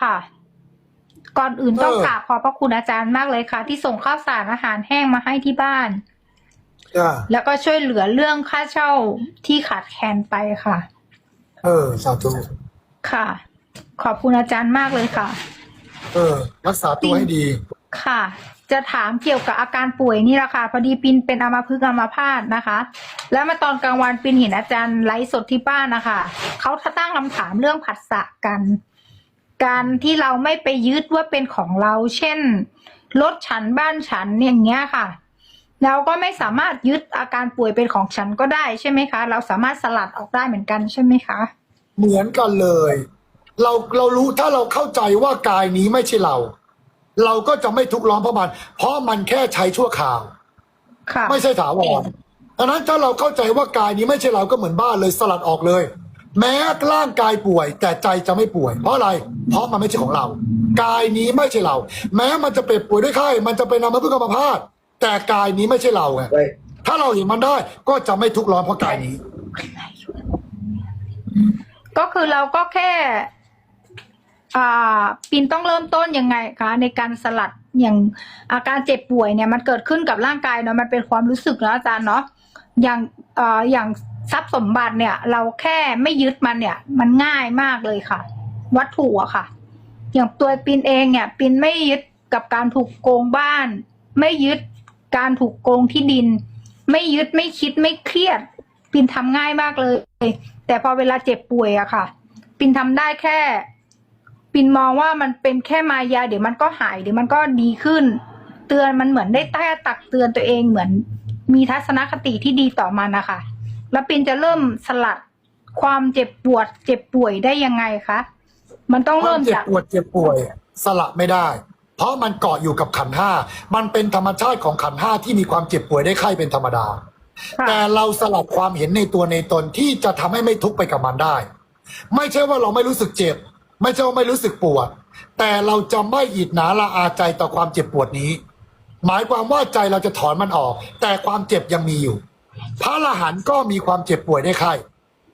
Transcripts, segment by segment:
ค่ะ ก่อนอื่นต้องเออกราบขอบพระคุณอาจารย์มากเลยค่ะ ที่ส่งข้าวสารอาหารแห้งมาให้ที่บ้านจ้าแล้วก็ช่วยเหลือเรื่องค่าเช่าที่ขาดแคลนไปค่ะ เออ สาธุ ค่ะ ขอบคุณอาจารย์มากเลยค่ะ เออ รักษาตัวให้ดี ค่ะ จะถามเกี่ยวกับอาการป่วยนี่แหละค่ะ พอดีปินเป็นอัมพฤกษ์อัมพาตนะคะ แล้วมาตอนกลางวันปินเห็นอาจารย์ไลฟ์สดที่บ้านนะคะ เขาตั้งคำถามเรื่องผัสสะกัน การที่เราไม่ไปยึดว่าเป็นของเรา เช่นรถฉันบ้านฉันอย่างเงี้ยค่ะ เราก็ไม่สามารถยึดอาการป่วยเป็นของฉันก็ได้ใช่ไหมคะ เราสามารถสลัดออกได้เหมือนกันใช่ไหมคะ เหมือนกันเลย เราเรารู้ถ้าเราเข้าใจว่ากายนี้ไม่ใช่เรา เราก็จะไม่ทุกข์ร้อนเพราะมัน เพราะมันแค่ใช้ชั่วคราว ค่ะ ไม่ใช่ถาวรดังนั้นถ้าเราเข้าใจว่ากายนี้ไม่ใช่เราก็เหมือนบ้านเลยสลัดออกเลย แม้ร่างกายป่วย แต่ใจจะไม่ป่วย เพราะอะไร เพราะมันไม่ใช่ของเรา กายนี้ไม่ใช่เรา แม้มันจะเป็นป่วยด้วยไข้มันจะเป็นอัมพฤกษ์อัมพาตแต่กายนี้ไม่ใช่เราไงถ้าเราเห็นมันได้ก็จะไม่ทุกข์ร้อนเพราะกายนี้ ก็คือเราก็แค่อ่าปินต้องเริ่มต้นยังไงคะในการสลัดอย่างอาการเจ็บป่วยเนี่ยมันเกิดขึ้นกับร่างกายเนาะมันเป็นความรู้สึกนะอาจารย์เนาะอย่างเอ่ออย่าง ทรัพย์สมบัติเนี่ย เราแค่ไม่ยึดมันเนี่ย มันง่ายมากเลยค่ะ วัตถุอะค่ะ อย่างตัวปินเองเนี่ย ปินไม่ยึดกับการถูกโกงบ้าน ไม่ยึดการถูกโกงที่ดิน ไม่ยึดไม่คิดไม่เครียด ปินทำง่ายมากเลย แต่พอเวลาเจ็บป่วยอะค่ะ ปินทำได้แค่ ปินมองว่ามันเป็นแค่มายา เดี๋ยวมันก็หายเดี๋ยวมันก็ดีขึ้น เตือนมันเหมือนได้ใต้ตักเตือนตัวเองเหมือนมีทัศนคติที่ดีต่อมันนะคะ แล้วปินจะเริ่มสลัดความเจ็บปวด เจ็บป่วยได้ยังไงคะ มันต้องควาเริ่มมเจ็บจากปวดเจ็บป่วย สละไม่ได้ เพราะมันเกาะอยู่กับขันธ์ห้ามันเป็นธรรมชาติของขันธ์ห้าที่มีความเจ็บป่วยได้ไข้เป็นธรรมดา ค่ะแต่เราสลัดความเห็นในตัวในตนที่จะทำให้ไม่ทุกข์ไปกับมันได้ ไม่ใช่ว่าเราไม่รู้สึกเจ็บ ไม่ใช่ว่าไม่รู้สึกปวด แต่เราจะไม่อิดหนาละอาใจต่อความเจ็บปวดนี้ หมายความว่าใจเราจะถอนมันออก แต่ความเจ็บยังมีอยู่ พระอรหันต์ก็มีความเจ็บป่วยได้ไข้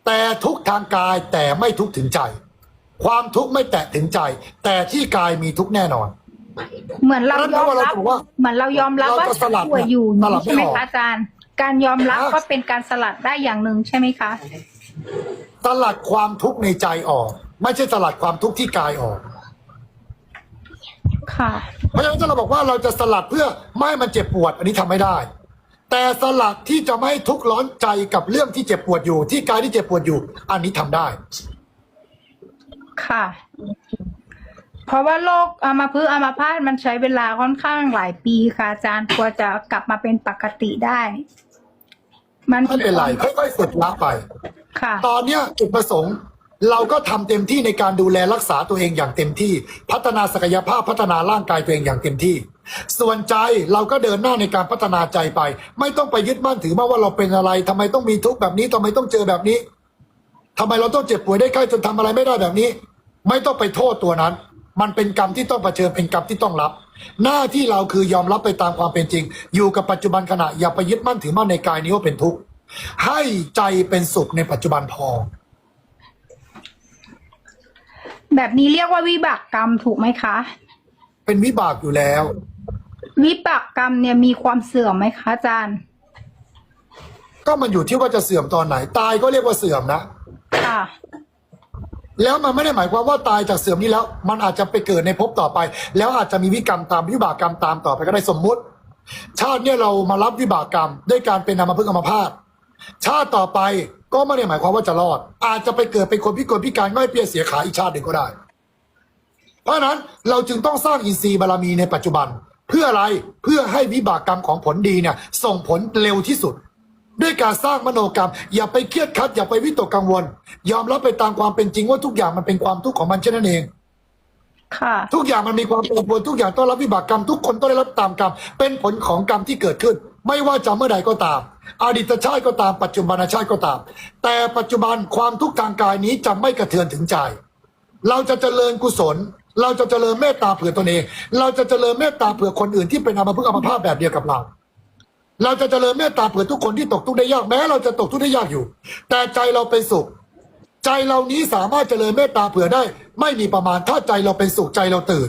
แต่ทุกข์ทางกายแต่ไม่ทุกข์ถึงใจ ความทุกข์ไม่แตะถึงใจ แต่ที่กายมีทุกข์แน่นอนเหมือนเราแล้วยอมเรารับบอกว่าเหมือนเรายอมรับเราว่าจะสลัดป่วยอยู่สลัดไม่ใช่ไหมออกคะอาจารย์ การยอมรับฮะก็เป็นการสลัดได้อย่างหนึ่งใช่ไหมคะสลัดความทุกข์ในใจออก ไม่ใช่สลัดความทุกข์ที่กายออกค่ะเพราะฉะนั้นถ้าเราบอกว่าเราจะสลัดเพื่อไม่ให้มันเจ็บปวด อันนี้ทำไม่ได้ แต่สลัดที่จะไม่ให้ทุกข์ร้อนใจกับเรื่องที่เจ็บปวดอยู่ ที่กายที่เจ็บปวดอยู่ อันนี้ทำได้ ค่ะ เพราะว่าโรคอัมพฤกษ์อัมพาตมันใช้เวลาค่อนข้างหลายปีค่ะอาจารย์กว่าจะกลับมาเป็นปกติได้ มันไม่เป็นไรค่อยๆฝึกละไป ค่ะ ตอนเนี้ยจุดประสงค์เราก็ทำเต็มที่ในการดูแลรักษาตัวเองอย่างเต็มที่ พัฒนาศักยภาพพัฒนาร่างกายตัวเองอย่างเต็มที่ ส่วนใจเราก็เดินหน้าในการพัฒนาใจไป ไม่ต้องไปยึดมั่นถือมั่นว่าเราเป็นอะไรทำไมต้องมีทุกข์แบบนี้ทำไมต้องเจอแบบนี้ทำไมเราต้องเจ็บป่วยได้ไข้จนทำอะไรไม่ได้แบบนี้ ไม่ต้องไปโทษตัวนั้น มันเป็นกรรมที่ต้องเผชิญเป็นกรรมที่ต้องรับ หน้าที่เราคือยอมรับไปตามความเป็นจริง อยู่กับปัจจุบันขณะอย่าไปยึดมั่นถือมั่นในกายนี้ว่าเป็นทุกข์ให้ใจเป็นสุขในปัจจุบันพอ แบบนี้เรียกว่าวิบากกรรมถูกไหมคะ เป็นวิบากอยู่แล้ว วิบากกรรมเนี่ยมีความเสื่อมไหมคะอาจารย์ ก็มันอยู่ที่ว่าจะเสื่อมตอนไหน ตายก็เรียกว่าเสื่อมนะ ค่ะ แล้วมันไม่ได้หมายความว่าตายจากเสื่อมนี้แล้ว มันอาจจะไปเกิดในภพต่อไป แล้วอาจจะมีวิกรรมตามวิบากกรรมตามต่อไปก็ได้สมมุติ ชาติเนี่ยเรามารับวิบากกรรม ด้วยการเป็นอัมพฤกษ์อัมพาตชาติต่อไปก็ไม่ได้หมายความว่าจะรอด อาจจะไปเกิดเป็นคนพิกลพิการง่อยเปียเสียขาอีกชาติหนึ่งก็ได้ เพราะฉะนั้นเราจึงต้องสร้างอินทรีย์บารมีในปัจจุบัน เพื่ออะไรเพื่อให้วิบากกรรมของผลดีเนี่ยส่งผลเร็วที่สุด ด้วยการสร้างมโนกรรม อย่าไปเครียดคัด อย่าไปวิตกกังวล ยอมรับไปตามความเป็นจริงว่าทุกอย่างมันเป็นความทุกข์ของมันเช่นนั้นเองค่ะทุกอย่างมันมีความเป็นปวดทุกอย่างต้องรับวิบากกรรมทุกคนต้องได้รับตามกรรม เป็นผลของกรรมที่เกิดขึ้น ไม่ว่าจะเมื่อใดก็ตาม อดีตชาติก็ตามปัจจุบันชาติก็ตาม แต่ปัจจุบันความทุกข์ทางกายนี้จะไม่กระเทือนถึงใจ เราจะเจริญกุศล เราจะเจริญเมตตาเผื่อตนเอง เราจะเจริญเมตตาเผื่อคนอื่นที่เป็นอัมพฤกษ์อัมพาตแบบเดียวกับเรา เราจะเจริญเมตตาเผื่อทุกคนที่ตกทุกข์ได้ยากแม้ เราจะตกทุกข์ได้ยากอยู่ แต่ใจเราเป็นสุข ใจเรานี้สามารถเจริญเมตตาเผื่อได้ ไม่มีประมาณถ้าใจเราเป็นสุขใจเราตื่น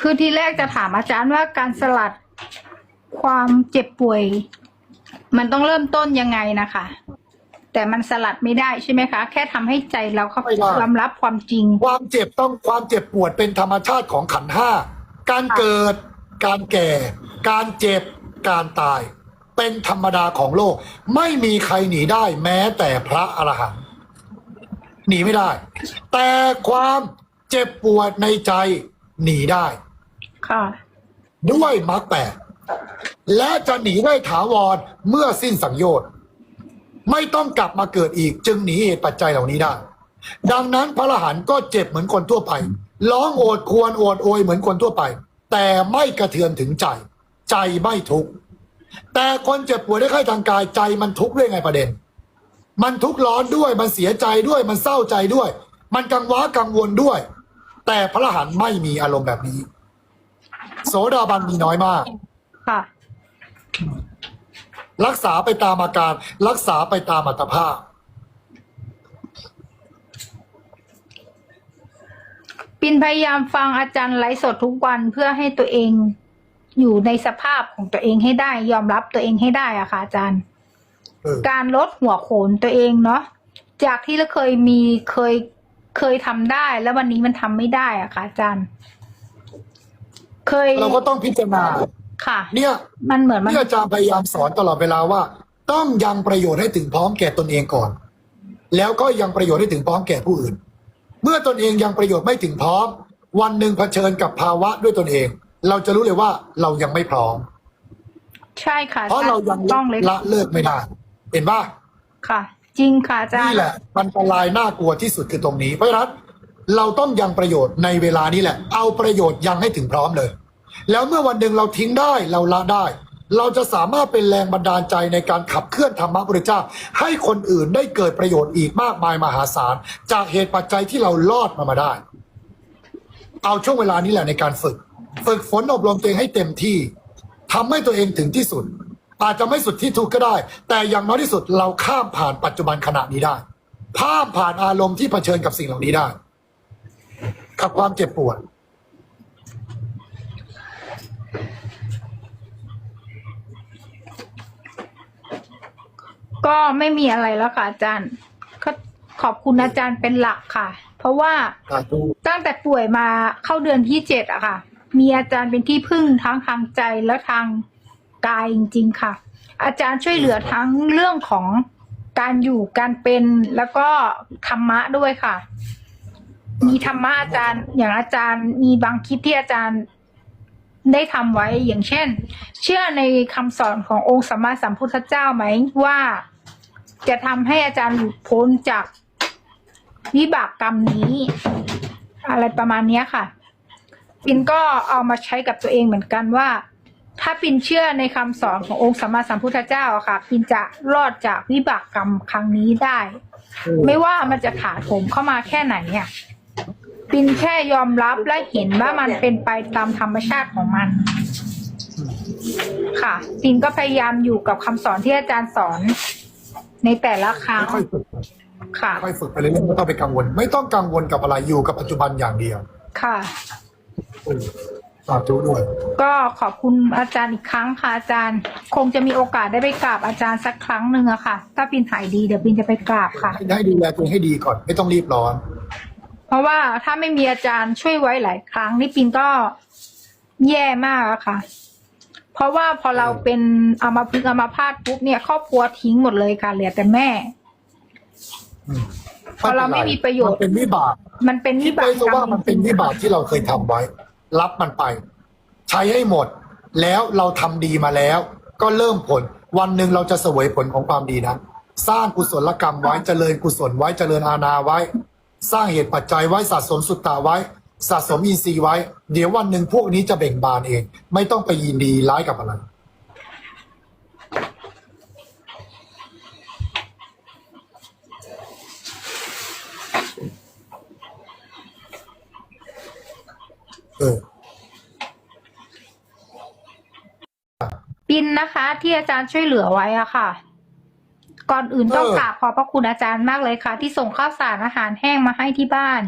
คือที่แรกจะถามอาจารย์ว่าการสลัดความเจ็บป่วย มันต้องเริ่มต้นยังไงนะคะ แต่มันสลัดไม่ได้ใช่ไหมคะ แค่ทำให้ใจเราเข้าไม่ได้ยอมรับความจริง ความเจ็บต้องความเจ็บปวดเป็นธรรมชาติของขันธ์ห้า การเกิด การแก่ การเจ็บ การตาย เป็นธรรมดาของโลก ไม่มีใครหนีได้แม้แต่พระอรหันต์หนีไม่ได้ แต่ความเจ็บปวดในใจหนีได้ ค่ะ ด้วยมรรคแปดและจะหนีได้ถาวรเมื่อสิ้นสังโยชน์ ไม่ต้องกลับมาเกิดอีก จึงหนีเหตุปัจจัยเหล่านี้ได้ ดังนั้นพระอรหันต์ก็เจ็บเหมือนคนทั่วไป ร้องโอดควรโอดโอยเหมือนคนทั่วไป แต่ไม่กระเทือนถึงใจ ใจไม่ทุกข์แต่คนเจ็บป่วยได้ไข้ทางกายใจมันทุกข์ด้วยไงประเด็น มันทุกข์ร้อนด้วยมันเสียใจด้วยมันเศร้าใจด้วย มันกังวากังวลด้วย แต่พระอรหันต์ไม่มีอารมณ์แบบนี้ โสดาบันมีน้อยมากค่ะ รักษาไปตามอาการ รักษาไปตามอัตภาพ ปินพยายามฟังอาจารย์ไลฟ์สดทุกวันเพื่อให้ตัวเองอยู่ในสภาพของตัวเองให้ได้ ยอมรับตัวเองให้ได้อะค่ะอาจารย์เออการลดหัวโขนตัวเองเนาะจากที่เราเคยมีเคยเคยทำได้ แล้ววันนี้มันทำไม่ได้อะค่ะอาจารย์ เคย เราก็ต้องพิจารณา ค่ะ เนี่ยมันเหมือนมันที่อาจารย์พยายามสอนตลอดเวลาว่า ต้องยังประโยชน์ให้ถึงพร้อมแก่ตนเองก่อน แล้วก็ยังประโยชน์ให้ถึงพร้อมแก่ผู้อื่น เมื่อตนเองยังประโยชน์ไม่ถึงพร้อม วันหนึ่งเผชิญกับภาวะด้วยตนเอง เราจะรู้เลยว่าเรายังไม่พร้อม ใช่ค่ะเพราะเรายังต้องเลยละเลิกไม่ได้เห็นป่ะค่ะ จริงค่ะอาจารนี่ย์แหละมันอันตรายน่ากลัวที่สุดคือตรงนี้เพราะฉะนั้นเราต้องยังประโยชน์ในเวลานี้แหละ เอาประโยชน์ยังให้ถึงพร้อมเลย แล้วเมื่อวันหนึ่งเราทิ้งได้เราละได้ เราจะสามารถเป็นแรงบันดาลใจในการขับเคลื่อนธรรมะพุทธเจ้า ให้คนอื่นได้เกิดประโยชน์อีกมากมายมหาศาล จากเหตุปัจจัยที่เราลอดมามาได้ เอาช่วงเวลานี้แหละในการฝึก ฝึกฝนอบรมตัวเองให้เต็มที่ทำให้ตัวเองถึงที่สุด อาจจะไม่สุดที่ทุกก็ได้ แต่อย่างน้อยที่สุดเราข้ามผ่านปัจจุบันขณะนี้ได้ข้ามผ่านอารมณ์ที่เผชิญกับสิ่งเหล่านี้ได้กับความเจ็บปวด ก็ไม่มีอะไรแล้วค่ะอาจารย์ ก็ขอบคุณอาจารย์เป็นหลักค่ะ เพราะว่าสาธุตั้งแต่ป่วยมาเข้าเดือนที่เจ็ดอะค่ะ มีอาจารย์เป็นที่พึ่งทั้งทางใจและทางกายจริงๆค่ะ อาจารย์ช่วยเหลือทั้งเรื่องของการอยู่การเป็นแล้วก็ธรรมะด้วยค่ะ มีธรรมะอาจารย์ อย่างอาจารย์มีบางคลิปที่อาจารย์ ได้ทำไว้อย่างเช่น เชื่อในคำสอนขององค์สัมมาสัมพุทธเจ้าไหมว่า จะทำให้อาจารย์หลุดพ้นจากวิบากกรรมนี้ อะไรประมาณเนี้ยค่ะ ปินก็เอามาใช้กับตัวเองเหมือนกันว่า ถ้าปินเชื่อในคำสอนขององค์สัมมาสัมพุทธเจ้าอะค่ะ ปินจะรอดจากวิบากกรรมครั้งนี้ได้ ไม่ว่ามันจะถาโถมเข้ามาแค่ไหนเนี่ย ปินแค่ยอมรับและเห็นว่ามันเป็นไปตามธรรมชาติของมัน ค่ะ ปินก็พยายามอยู่กับคำสอนที่อาจารย์สอน ในแต่ละครั้ง ค่อยๆฝึกค่ะ ค่อยๆฝึกไปเรื่อยๆไม่ต้องไปกังวล ไม่ต้องกังวลกับอะไรอยู่กับปัจจุบันอย่างเดียวค่ะ อืมสาธุด้วย ก็ขอบคุณอาจารย์อีกครั้งค่ะอาจารย์ คงจะมีโอกาสได้ไปกราบอาจารย์สักครั้งหนึ่งอะค่ะ ถ้าปินหายดีเดี๋ยวปินจะไปกราบค่ะ ให้ดูแลตัวเองให้ดีก่อน ไม่ต้องรีบร้อน เพราะว่าถ้าไม่มีอาจารย์ช่วยไว้หลายครั้งนี่ปินก็แย่มากอะค่ะ เพราะว่าพอเราเป็นอามาพึกษ์อามาพาตปุ๊บเนี่ยครอบครัวทิ้งหมดเลยค่ะเหลือแต่แม่อืมเพราะเราไม่มีประโยชน์มันเป็นวิบากมันเป็นคิวิดบาไว้กซะกรรว่ามมันเป็นวิบากที่เราเคยทำไว้ รับมันไป ใช้ให้หมด แล้วเราทำดีมาแล้ว ก็เริ่มผล วันหนึ่งเราจะเสวยผลของความดีนั้นสร้างกุศลกรรมไว้เจริญกุศลไว้เจริญอาณาไว้ สร้างเหตุปัจจัยไว้สะสมสุตตาไว้ สะสมอินทรีย์ไว้ เดี๋ยววันหนึ่งพวกนี้จะเบ่งบานเอง ไม่ต้องไปยินดีร้ายกับอะไรเออปินนะคะ ที่อาจารย์ช่วยเหลือไว้อะค่ะ ก่อนอื่นต้องกราบขอบพระคุณอาจารย์มากเลยค่ะ ที่ส่งข้าวสารอาหารแห้งมาให้ที่บ้าน